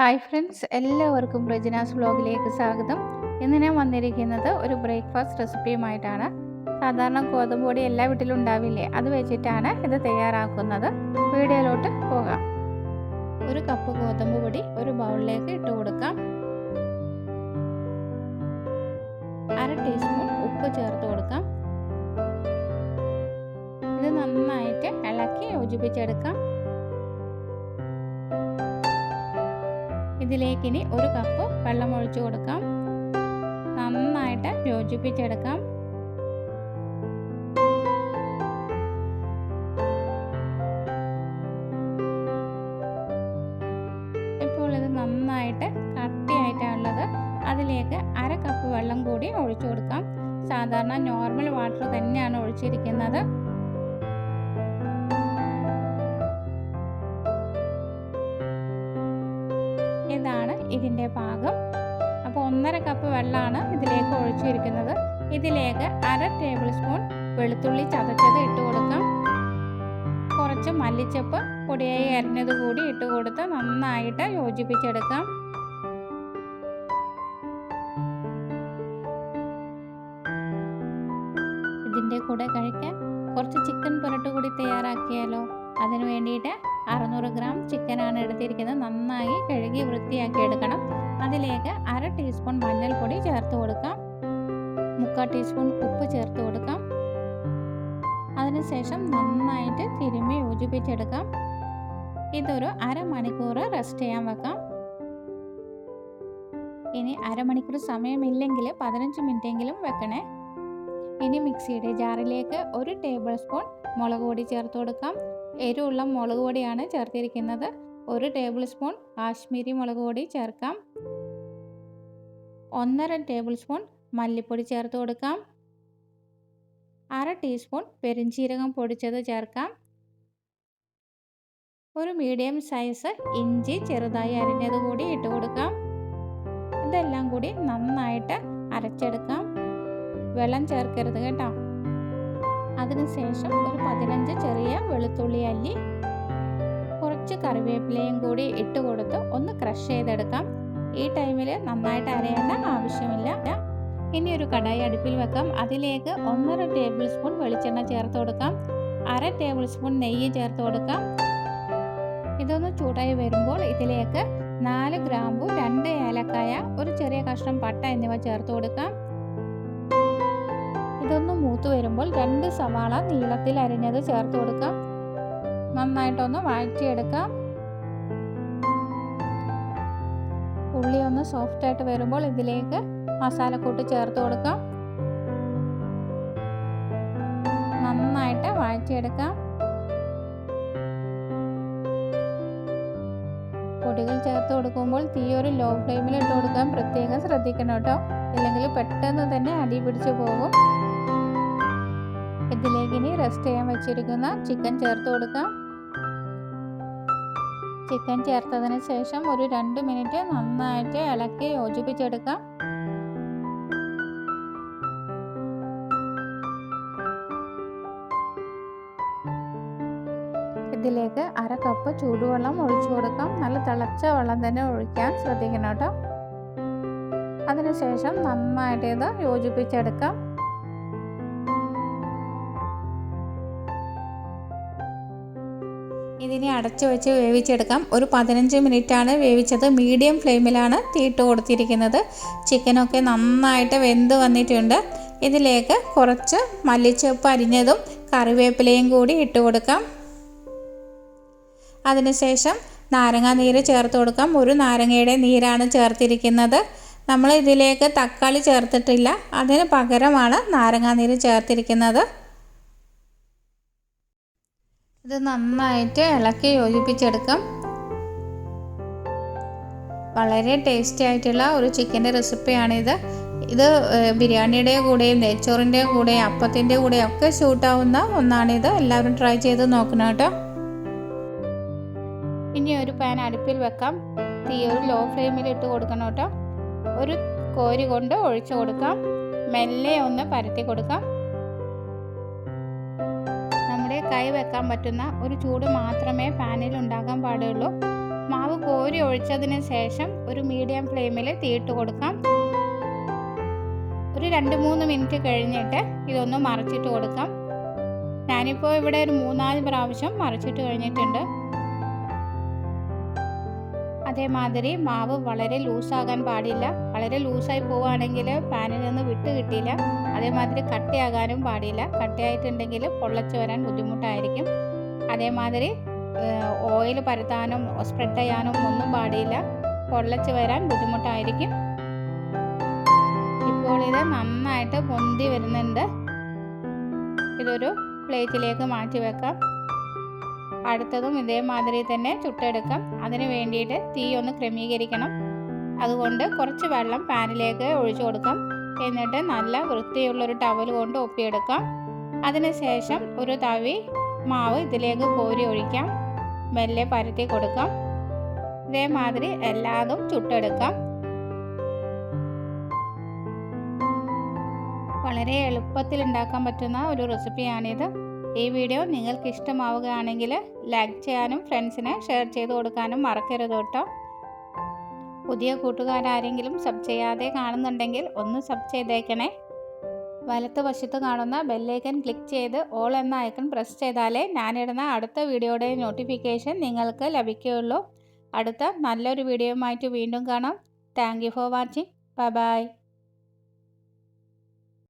Hi friends എല്ലാവർക്കും റെജിനാസ് വ്ലോഗിലേക്ക് സ്വാഗതം. ഇന്ന് ഞാൻ വന്നിരിക്കുന്നത് ഒരു ബ്രേക്ക്ഫാസ്റ്റ് റെസിപ്പിയുമായിട്ടാണ്. സാധാരണ ഗോതമ്പ് പൊടി എല്ലാ വീട്ടിലും ഉണ്ടാവില്ലേ അത് വെച്ചിട്ടാണ് ഇത് തയ്യാറാക്കുന്നത്. വീഡിയോയിലോട്ട് പോകാം. ഒരു കപ്പ് ഗോതമ്പ് പൊടി ഒരു ബൗളിലേക്ക് ഇട്ട് കൊടുക്കാം. അര ടീസ്പൂൺ ഉപ്പ് ചേർത്ത് കൊടുക്കാം. ഇത് നന്നായിട്ട് ഇളക്കി യോജിപ്പിച്ചെടുക്കാം. ഇതിലേക്ക് ഇനി ഒരു കപ്പ് വെള്ളം ഒഴിച്ചു കൊടുക്കാം. നന്നായിട്ട് യോജിപ്പിച്ചെടുക്കാം. ഇപ്പോൾ ഇത് നന്നായിട്ട് കട്ടിയായിട്ടാണുള്ളത് അതിലേക്ക് അര കപ്പ് വെള്ളം കൂടി ഒഴിച്ചു കൊടുക്കാം. സാധാരണ നോർമൽ വാട്ടർ തന്നെയാണ് ഒഴിച്ചിരിക്കുന്നത്. പാകം അപ്പോൾ ഒന്നര കപ്പ് വെള്ളമാണ് ഇതിലേക്ക് ഒഴിച്ചിരിക്കുന്നത്. ഇതിലേക്ക് അര ടേബിൾ സ്പൂൺ വെളുത്തുള്ളി ചതച്ചത് ഇട്ട് കൊടുക്കാം. കുറച്ച് മല്ലിച്ചപ്പ് പൊടിയായി അരിഞ്ഞത് കൂടി ഇട്ട് കൊടുത്ത് നന്നായിട്ട് യോജിപ്പിച്ചെടുക്കാം. ഇതിന്റെ കൂടെ കഴിക്കാൻ കുറച്ച് ചിക്കൻ പുരട്ട് കൂടി തയ്യാറാക്കിയാലോ? അതിന് വേണ്ടിയിട്ട് അറുന്നൂറ് ഗ്രാം ചിക്കനാണ് എടുത്തിരിക്കുന്നത്. നന്നായി കഴുകി വൃത്തിയാക്കി എടുക്കണം. അതിലേക്ക് അര ടീസ്പൂൺ മഞ്ഞൾപ്പൊടി ചേർത്ത് കൊടുക്കാം. മുക്കാൽ ടീസ്പൂൺ ഉപ്പ് ചേർത്ത് കൊടുക്കാം. അതിനുശേഷം നന്നായിട്ട് തിരുമ്മി യോജിപ്പിച്ചെടുക്കാം. ഇതൊരു അരമണിക്കൂർ റെസ്റ്റ് ചെയ്യാൻ വെക്കാം. ഇനി അരമണിക്കൂർ സമയമില്ലെങ്കിൽ പതിനഞ്ച് മിനിറ്റെങ്കിലും വെക്കണേ. ഇനി മിക്സിയുടെ ജാറിലേക്ക് ഒരു ടേബിൾ സ്പൂൺ മുളക് പൊടി ചേർത്ത് കൊടുക്കാം. എരിവുള്ള മുളക് പൊടിയാണ് ചേർത്തിരിക്കുന്നത്. ഒരു ടേബിൾ സ്പൂൺ കാശ്മീരി മുളക് പൊടി ചേർക്കാം. ഒന്നര ടേബിൾ സ്പൂൺ മല്ലിപ്പൊടി ചേർത്ത് കൊടുക്കാം. അര ടീസ്പൂൺ പെരിഞ്ചീരകം പൊടിച്ചത് ചേർക്കാം. ഒരു മീഡിയം സൈസ് ഇഞ്ചി ചെറുതായി അരിഞ്ഞത് കൂടി ഇട്ട് കൊടുക്കാം. ഇതെല്ലാം കൂടി നന്നായിട്ട് അരച്ചെടുക്കാം. വെള്ളം ചേർക്കരുത് കേട്ടോ. അതിനുശേഷം ഒരു പതിനഞ്ച് ചെറിയ വെളുത്തുള്ളി അല്ലി കുറച്ച് കറിവേപ്പിലയും കൂടി ഇട്ട് കൊടുത്ത് ഒന്ന് ക്രഷ് ചെയ്തെടുക്കാം. ഈ ടൈമിൽ നന്നായിട്ട് അരയേണ്ട ആവശ്യമില്ല. ഇനി ഒരു കടായി അടുപ്പിൽ വെക്കാം. അതിലേക്ക് ഒന്നര ടേബിൾ സ്പൂൺ വെളിച്ചെണ്ണ ചേർത്ത് കൊടുക്കാം. അര ടേബിൾ സ്പൂൺ നെയ്യ് ചേർത്ത് കൊടുക്കാം. ഇതൊന്ന് ചൂടായി വരുമ്പോൾ ഇതിലേക്ക് നാല് ഗ്രാമ്പു രണ്ട് ഏലക്കായ ഒരു ചെറിയ കഷ്ണം പട്ട എന്നിവ ചേർത്ത് കൊടുക്കാം. ഇതൊന്ന് മൂത്ത് വരുമ്പോൾ രണ്ട് സവാള നീളത്തിൽ അരിഞ്ഞത് ചേർത്ത് കൊടുക്കാം. നന്നായിട്ടൊന്ന് വഴറ്റിയെടുക്കാം. ഉള്ളി ഒന്ന് സോഫ്റ്റ് ആയിട്ട് വരുമ്പോൾ ഇതിലേക്ക് മസാലക്കൂട്ട് ചേർത്ത് കൊടുക്കാം. നന്നായിട്ട് വഴറ്റിയെടുക്കാം. പൊടികൾ ചേർത്ത് കൊടുക്കുമ്പോൾ തീ ഒരു ലോ ഫ്ലെയിമിൽ ഇട്ട് കൊടുക്കാൻ പ്രത്യേകം ശ്രദ്ധിക്കണം കേട്ടോ. ഇല്ലെങ്കിൽ പെട്ടെന്ന് തന്നെ അടി പിടിച്ചു പോകും. ഇതിലേക്ക് ഇനി റെസ്റ്റ് ചെയ്യാൻ വെച്ചിരിക്കുന്ന ചിക്കൻ ചേർത്ത് കൊടുക്കാം. ചിക്കൻ ചേർത്തതിന് ശേഷം ഒരു രണ്ട് മിനിറ്റ് നന്നായിട്ട് ഇളക്കി യോജിപ്പിച്ചെടുക്കാം. ഇതിലേക്ക് അര കപ്പ് ചൂടുവെള്ളം ഒഴിച്ചു കൊടുക്കാം. നല്ല തിളച്ച വെള്ളം തന്നെ ഒഴിക്കാൻ ശ്രദ്ധിക്കണം കേട്ടോ. അതിനുശേഷം നന്നായിട്ട് ഇത് യോജിപ്പിച്ചെടുക്കാം. ഇതിനെ അടച്ചു വെച്ച് വേവിച്ചെടുക്കാം. ഒരു പതിനഞ്ച് മിനിറ്റാണ് വേവിച്ചത്. മീഡിയം ഫ്ലെയിമിലാണ് തീട്ട് കൊടുത്തിരിക്കുന്നത്. ചിക്കനൊക്കെ നന്നായിട്ട് വെന്ത് വന്നിട്ടുണ്ട്. ഇതിലേക്ക് കുറച്ച് മല്ലിച്ചപ്പ് അരിഞ്ഞതും കറിവേപ്പിലയും കൂടി ഇട്ട് കൊടുക്കാം. അതിനുശേഷം നാരങ്ങ നീര് ചേർത്ത് കൊടുക്കാം. ഒരു നാരങ്ങയുടെ നീരാണ് ചേർത്തിരിക്കുന്നത്. നമ്മൾ ഇതിലേക്ക് തക്കാളി ചേർത്തിട്ടില്ല. അതിന് പകരമാണ് നാരങ്ങാനീര് ചേർത്തിരിക്കുന്നത്. ഇത് നന്നായിട്ട് ഇളക്കി യോജിപ്പിച്ചെടുക്കാം. വളരെ ടേസ്റ്റി ആയിട്ടുള്ള ഒരു ചിക്കന്റെ റെസിപ്പിയാണിത് ഇത് ബിരിയാണിയുടെ കൂടെയും നെയ്ച്ചോറിന്റെ കൂടെയും അപ്പത്തിന്റെ കൂടെയും ഒക്കെ ഷൂട്ടാവുന്ന ഒന്നാണിത്. എല്ലാവരും ട്രൈ ചെയ്ത് നോക്കണം കേട്ടോ. ഇനി ഒരു പാൻ അടുപ്പിൽ വെക്കാം. തീ ഒരു ലോ ഫ്ലെയിമിൽ ഇട്ട് കൊടുക്കണം കേട്ടോ. ഒരു കോരി കൊണ്ട് ഒഴിച്ചു കൊടുക്കാം. മെല്ലെ ഒന്ന് പരത്തി കൊടുക്കാം. കൈ വെക്കാൻ പറ്റുന്ന ഒരു ചൂട് മാത്രമേ പാനിൽ ഉണ്ടാകാൻ പാടുള്ളൂ. മാവ് കോരി ഒഴിച്ചതിന് ശേഷം ഒരു മീഡിയം ഫ്ലെയിമിൽ തീയിട്ട് കൊടുക്കാം. ഒരു രണ്ട് മൂന്ന് മിനിറ്റ് കഴിഞ്ഞിട്ട് ഇതൊന്ന് മറിച്ചിട്ട് കൊടുക്കാം. ഞാനിപ്പോൾ ഇവിടെ ഒരു മൂന്നാൽ പ്രാവശ്യം മറിച്ചിട്ട് കഴിഞ്ഞിട്ടുണ്ട്. അതേമാതിരി മാവ് വളരെ ലൂസാകാൻ പാടില്ല. വളരെ ലൂസായി പോവുകയാണെങ്കിൽ പാനിൽ നിന്ന് വിട്ട് കിട്ടിയില്ല. അതേമാതിരി കട്ടയാകാനും പാടില്ല. കട്ടയായിട്ടുണ്ടെങ്കിൽ പൊള്ളച്ച് വരാൻ ബുദ്ധിമുട്ടായിരിക്കും. അതേമാതിരി ഓയിൽ പരത്താനും സ്പ്രെഡ് ചെയ്യാനും ഒന്നും പാടില്ല. പൊള്ളച്ച് വരാൻ ബുദ്ധിമുട്ടായിരിക്കും. ഇപ്പോൾ ഇത് നന്നായിട്ട് പൊന്തി വരുന്നുണ്ട്. ഇതൊരു പ്ലേറ്റിലേക്ക് മാറ്റി വെക്കാം. അടുത്തതും ഇതേമാതിരി തന്നെ ചുട്ടെടുക്കാം. അതിന് വേണ്ടിയിട്ട് തീ ഒന്ന് ക്രമീകരിക്കണം. അതുകൊണ്ട് കുറച്ച് വെള്ളം പാനിലേക്ക് ഒഴിച്ചു കൊടുക്കാം. എന്നിട്ട് നല്ല വൃത്തിയുള്ളൊരു ടവൽ കൊണ്ട് ഒപ്പിയെടുക്കാം. അതിനുശേഷം ഒരു തവി മാവ് ഇതിലേക്ക് കോരി ഒഴിക്കാം. മെല്ലെ പരത്തി കൊടുക്കാം. ഇതേമാതിരി എല്ലാതും ചുട്ടെടുക്കാം. വളരെ എളുപ്പത്തിൽ ഉണ്ടാക്കാൻ പറ്റുന്ന ഒരു റെസിപ്പിയാണിത് ഈ വീഡിയോ നിങ്ങൾക്ക് ഇഷ്ടമാവുകയാണെങ്കിൽ ലൈക്ക് ചെയ്യാനും ഫ്രണ്ട്സിനെ ഷെയർ ചെയ്ത് കൊടുക്കാനും മറക്കരുത് കേട്ടോ. പുതിയ കൂട്ടുകാരാരെങ്കിലും സബ് ചെയ്യാതെ കാണുന്നുണ്ടെങ്കിൽ ഒന്ന് സബ് ചെയ്തേക്കണേ. വലത്ത് വശത്ത് കാണുന്ന ബെല്ലൈക്കൻ ക്ലിക്ക് ചെയ്ത് ഓൾ എന്ന ഐക്കൺ പ്രസ് ചെയ്താലേ ഞാനിടുന്ന അടുത്ത വീഡിയോയുടെ നോട്ടിഫിക്കേഷൻ നിങ്ങൾക്ക് ലഭിക്കുകയുള്ളൂ. അടുത്ത നല്ലൊരു വീഡിയോയുമായിട്ട് വീണ്ടും കാണാം. Thank for watching bye bye